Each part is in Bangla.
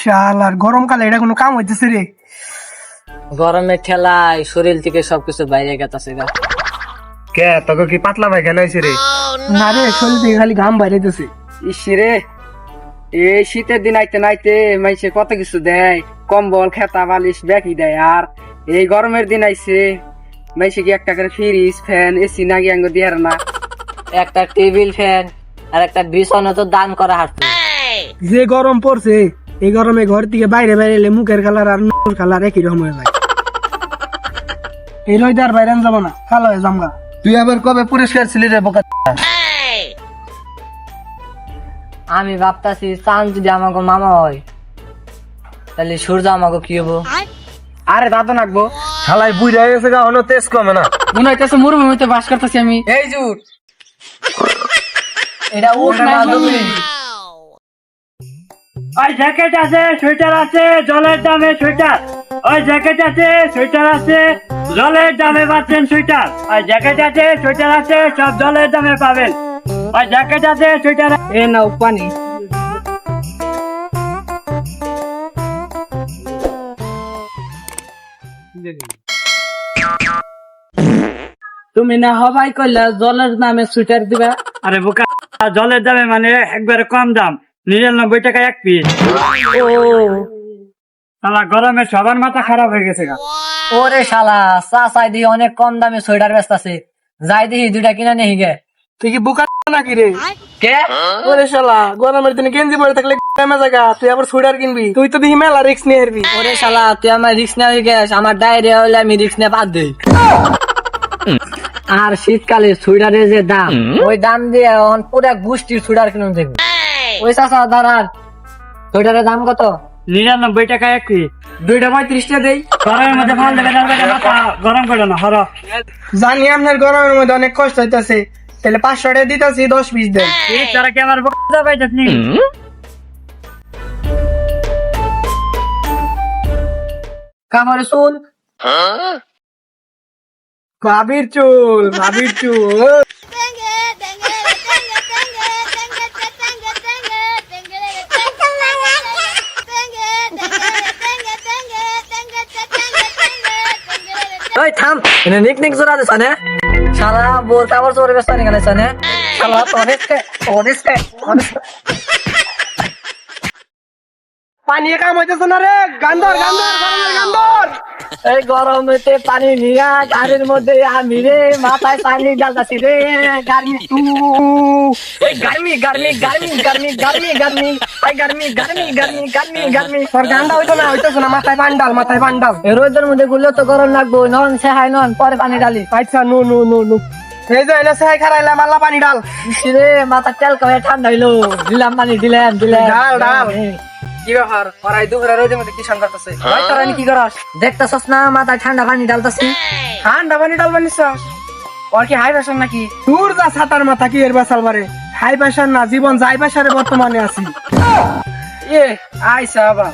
শালার গরমকালে এটা কোনো কাম হইতেছে রে। গরমের ঠেলায় শরীর থেকে সবকিছু বাইরে গেছে গা। কে তোকে কি পাতলা পায়খানা হয়েছে রে? না রে শরীর থেকে খালি ঘাম বাইরেতেছে। ইসিরে এই শীতের দিন আইতে নাইতে মাইসে কত কিছু দেয়। কম্বল খেতা বালিশ ব্যাগই দেয় আর এই গরমের দিন আইছে মাইসে কি একটা করে ফ্রিজ ফ্যান এসি নাকি আঙ্গ দিয়ে না। একটা টেবিল ফ্যান আর একটা বিছানা তো দান করা হাঁটছে যে গরম পড়ছে এই গরমে ঘর থেকে বাইরে বাইরে এলে মুখের কালার আর মুখের কালার একই রকম হয়ে যায়। এই রইতে আর বাইরে যাব না কালো হয়ে জামগা তুই আবার কবে পুরস্কার ছিলি রে বোকা? আমি ভাবতাছি চান যদি আমাকে মামা হয় তাহলে সূর্য আমাকে কি হব? আরে দাদু নাকবো। শালাই বুঝা গেছে গা হলো তেজ কমে না। মনে হইতেছে মরুভূমিতে বাস করতেছি আমি। এই জুট এটা উঠ না। ওই জ্যাকেট আছে সোয়েটার আছে জলের দামে সোয়েটার। ওই জ্যাকেট আছে সোয়েটার আছে জলের দামে পাচ্ছেন সোয়েটার। ওই জ্যাকেট আছে সোয়েটার আছে সব জলের দামে পাবেন। ওই জ্যাকেট আছে সোয়েটার এ নাও পানি। তুমি না হবাই করলে জলের নামে সুইটার দিবা? আরে বোকা জলের দামে মানে একবারে কম দাম। নিরানব্বই টাকা এক পিস তাহলে গরমে সবার মাথা খারাপ হয়ে গেছে গা। ওরে শালা চা চাই দিয়ে অনেক কম দামে সোয়েটার ব্যস্ত আছে যাই দেখি দুইটা কিনা নেহি গে। তুই কি বুকা নাকি রে? কে? ওরে শালা গরমের দিনে গেঞ্জি পরে থাকলে জায়গা তুই আবার সোয়েটার কিনবি। তুই তো দেখি মেলা রিক্স নিয়ে হারবি। ওরে শালা তুই আমার রিক্স না হয়ে গেছ আমার ডায়রিয়া হলে আমি রিক্স নিয়ে বাদ দিই আর শীতকালে সোয়েটারের যে দাম ওই দাম দিয়ে এখন পুরো গুষ্টির সোয়েটার কিনুন দেখবে ওই চাষা দাঁড়ান সোয়েটারের দাম কত? নিরানব্বই টাকা এক দুইটা পঁয়ত্রিশটা দেই। গরমের মধ্যে ভালো লেগে যাবে মাথা গরম করে না হর। জানি আপনার গরমের মধ্যে অনেক কষ্ট হইতাছে। তাহলে পাঁচশো টাকা দিতেছি দশ পিস এই তারা কি আমার নি কামারে শুন ভাবির চুল। ভাবির চুল। থাম এনে নিক নিক জোড়া দিছ, না। শালা, বলতে আবার জোরে ব্যস্ত নিয়ে গেছে না। অনেক অনেক অনেস্টে পানি কাম হইতেছে না রে? গান্দর গান্দর গান্দর এই গরমেতে পানি নিয়া গাড়ির মধ্যে আমি রে মাথায় পানি ডালতাছি রে গার্মি তু। এই গার্মি গার্মি গার্মি গার্মি গার্মি গার্মি। এই গার্মি গার্মি গার্মি গার্মি গার্মি। তোর গান্ডা হইতো না হইতেছে না মাথায় পান্ডাল মাথায় পান্ডাল। এই রোদের মধ্যে গুলো তো গরম লাগবো নন সে হাই নন পরে পানি ডালি আচ্ছা নো নো নো নো। এই যে এনে সাই খারাইলাম আল্লাহ পানি ডাল রে মাথা তেল কমে ঠান্ডা হইল। দিলাম পানি দিলাম দিলাম। ডাল, ডাল। কি ব্যাপার পড়াই দুপুরে রোদের মধ্যে কি সান করতেছে ভাই তোরা কি করস? দেখতেছস না মাথায় ঠান্ডা পানি ডালতাছি ঠান্ডা পানি ডাল বানিস ওর কি হাই ফ্যাশন নাকি? দূর যা ছাতার মাথা কি এর বাসাল বারে হাই প্রেশার না জীবন যাই বর্তমানে আছি। এ আইসা আবার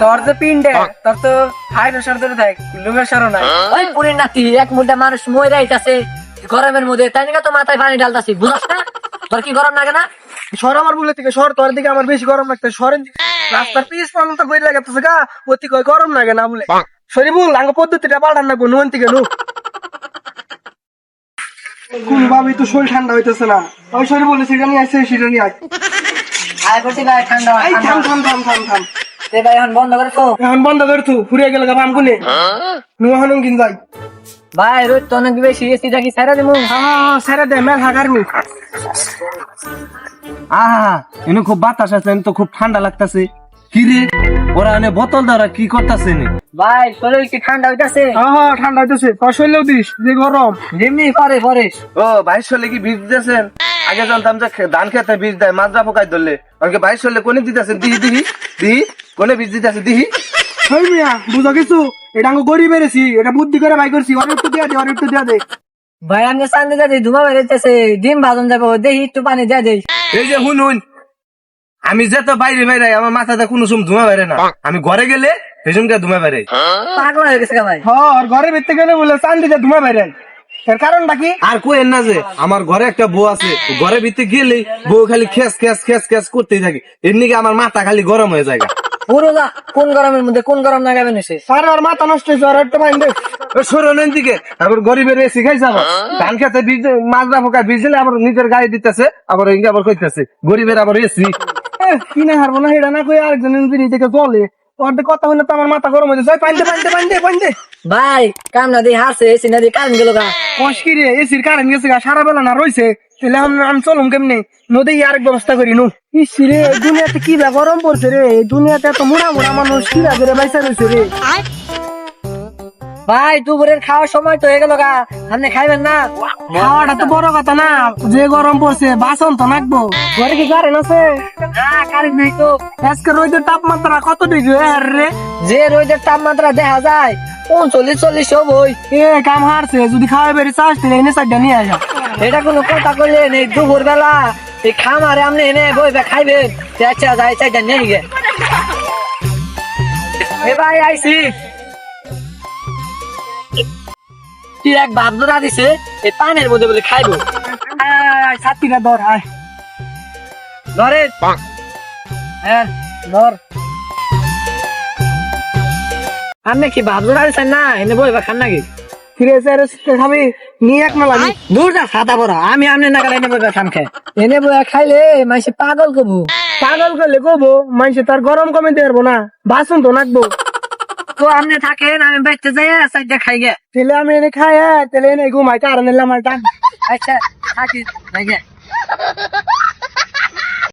তোর যে পিন্ডে তোর তো হাই প্রেশার ধরে থাক প্রেশারও নাই ওই পুরীর নাতি এক মুঠা মানুষ মরে আইতাছে গরমের মধ্যে তাই নাকি তো মাথায় পানি ডালতাছি বুঝছ না? তোর কি গরম লাগে না? শহর আমার বলে থেকে শহর তোর দিকে আমার বেশি গরম লাগছে শহরের দিকে রাস্তার পিস পর্যন্ত গড়ি লাগাতেছে গা অতি কয় গরম লাগে না বলে। সরি বল আঙ্গ পদ্ধতিটা পাল্টান না নুন থেকে নু কোন ভাবি তো শরীর ঠান্ডা হইতেছে না। ওই শরীর বলে সেটা নিয়ে আসছে সেটা নিয়ে আয়। আয় করছি ভাই ঠান্ডা থাম থাম থাম থাম থাম। তে ভাই এখন বন্ধ করে তো এখন বন্ধ কর তু ফুরিয়ে গেল গা আমগুনে নু এখন কিন যাই। ভাই রোদ তো অনেক বেশি এসি দেখি সারা দিমু। হ্যাঁ সেরে দে মেল হাগার মি আহা এনে খুব বাতাস আছে তো খুব ঠান্ডা লাগতাছে। কি রে? ওরা এনে বোতল দ্বারা কি করতেছে নে ভাই শরীর কি ঠান্ডা হইতাছে? হ্যাঁ ঠান্ডা হইতেছে তোর দিস যে গরম। যেমনি পরে পরে। ও বাইশ হলে কি বীজ দিতেছেন? আগে জানতাম যে ধান খেতে বীজ দেয় মাজরা পোকায় ধরলে। ওকে বাইশ হলে কোনে দিতেছেন? দিহি দিহি দিহি কোনে বীজ দিতেছে? দিহি। ওই মিয়া বুঝো কিছু? এটা আঙ্গ গরিব বেড়েছি এটা বুদ্ধি করে বাই করছি অনেক একটু দিয়া দে অনেক একটু দিয়া দে। ভাই আমি সামনে যাচ্ছি ধুমা বেরোতেছে ডিম ভাজন যাব দেখি একটু পানি দিয়ে দেই এই যে হুন হুন। আমি যে তো বাইরে বাইরে আমার মাথাতে কোনো সময় ধুয়া বেড়ে না। আমি ঘরে গেলে সেই সময় ধুমা বেড়ে পাগল হয়ে গেছে ভাই। হর আর ঘরে বেরতে গেলে বলে চান দিতে ধুমা বাইরেন এর কারণ বাকি আর কোয়েন না যে আমার ঘরে একটা বউ আছে ঘরে ভিতরে গেলে বউ খালি খেস খেস খেস খেস করতেই থাকে। এর নিকে আমার মাথা খালি গরম হয়ে যায় কোন গরমের মধ্যে কোন গরম লাগাবেন এসে স্যার আর মাথা নষ্ট হয়েছে আর একটা সরনের দিকে। আবার গরিবের এসি খাইছে আবার। ধান খেতে বীজ মাজরা পোকায় বীজ আবার নিজের গায়ে দিতেছে আবার ইঙ্গে আবার কইতেছে গরিবের আবার এসি কিনে হারবো না সেটা না কই আরেকজনের জিনিস দেখে চলে ওর কথা হইলে তো আমার মাথা গরম হয়ে যায়। পাইন দে পাইন দে পাইন দে পাইন দে। ভাই কাম না দিয়ে হারছে এসি না দিয়ে কারেন্ট গেল গা। কষ্কি রে এসির কারেন্ট গেছে গা সারা বেলা না রইছে। তাহলে আমি আমি চলুম কেমনে? নদী আরেক ব্যবস্থা করি নু। ইস দুনিয়াতে কি বা গরম পড়ছে রে এই দুনিয়াতে এত মুড়া মুড়া মানুষ কি বা করে বাইসা রয়েছে রে ভাই দুপুরের খাওয়ার সময় তো হয়ে গেল গা। আপনি খাইবেন না। খাওয়াটা তো বড় কথা না। যে গরম পড়ছে বাসন তো নাকবো। ঘরে কি কারেন্ট আছে? না কারেন্ট নেই তো। আজকে রোদের তাপমাত্রা কত ডিগ্রি? রে। যে রোদের তাপমাত্রা দেখা যায় উনচল্লিশ চল্লিশ হবই এ কাম হারছে যদি খাওয়া বেরি চাষ এনে সাইডটা নিয়ে আসা এটা কোনো কথা করলেন এই দুপুর বেলা এই খামারে আপনি এনে বইবে খাইবেন আচ্ছা যাই চাইটা নেই গে এ ভাই আইসি কি এক ভাব ধরা দিছে এই পানের মধ্যে বলে খাইবো। ছাত্রীরা ধর হ্যাঁ ধর। আপনি কি ভাব ধরা দিচ্ছেন না? এনে বইবা খান নাকি? ফিরে এসে আরে সুটে খাবি। নিয়ে এক লাগি দূর যা সাদা বড়। আমি আমনে না এনে বইবা খাম খাই এনে বইয়া খাইলে মাইসে পাগল কবু। পাগল করলে কবো মাইসে তার গরম কমে পারব না বাসন তো নাকবো। তো আপনি থাকেন আমি বাইতে যাই সাইডে খাই গে। তাহলে আমি এনে খাই তেলে এনে ঘুমাই কারণ এলাম আচ্ছা থাকি যাই গে।